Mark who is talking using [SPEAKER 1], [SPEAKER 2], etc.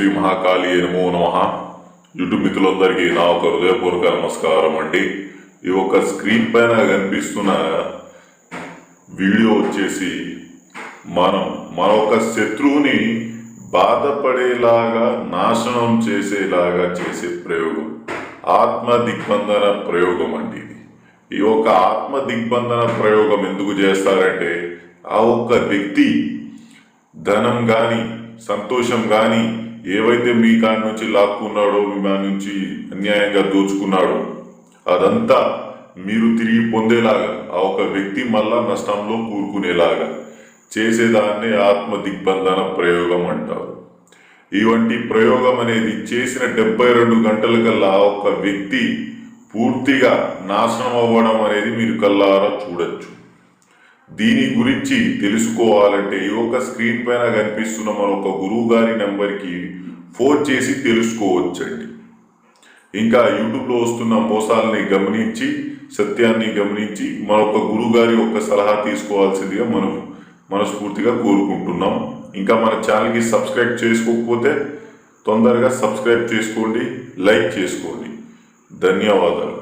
[SPEAKER 1] శ్రీ మహాకాళి నమో నమ. యూట్యూబ్ మిత్రులందరికీ నా ఒక హృదయపూర్వక నమస్కారం అండి. ఈ యొక్క స్క్రీన్ పైన కనిపిస్తున్న వీడియో వచ్చేసి మనం మన ఒక శత్రువుని బాధపడేలాగా నాశనం చేసేలాగా చేసే ప్రయోగం ఆత్మ దిగ్బంధన ప్రయోగం అండి ఇది. ఈ యొక్క ఆత్మ దిగ్బంధన ప్రయోగం ఎందుకు చేస్తారంటే ఆ ఒక్క వ్యక్తి ధనం కానీ సంతోషం కానీ ఏవైతే మీ కాడి నుంచి లాక్కున్నాడో మీ మా నుంచి అన్యాయంగా దోచుకున్నాడో అదంతా మీరు తిరిగి పొందేలాగా ఆ ఒక వ్యక్తి మళ్ళా నష్టంలో కూరుకునేలాగా చేసేదాన్ని ఆత్మ దిగ్బంధన ప్రయోగం అంటారు. ఇవంటి ప్రయోగం అనేది చేసిన డెబ్బై రెండు గంటల కల్లా ఆ ఒక్క వ్యక్తి పూర్తిగా నాశనం అవ్వడం అనేది మీరు కల్లారా చూడొచ్చు. దీని గురించి తెలుసుకోవాలంటే ఈ ఒక స్క్రీన్ పైన కనిపిస్తున్న మన ఒక గురువు గారి నెంబర్కి ఫోన్ చేసి తెలుసుకోవచ్చండి. ఇంకా యూట్యూబ్లో వస్తున్న మోసాలని గమనించి సత్యాన్ని గమనించి మన ఒక గురువు గారి యొక్క సలహా తీసుకోవాల్సిందిగా మనం మనస్ఫూర్తిగా కోరుకుంటున్నాం. ఇంకా మన ఛానల్కి సబ్స్క్రైబ్ చేసుకోకపోతే తొందరగా సబ్స్క్రైబ్ చేసుకోండి లైక్ చేసుకోండి. ధన్యవాదాలు.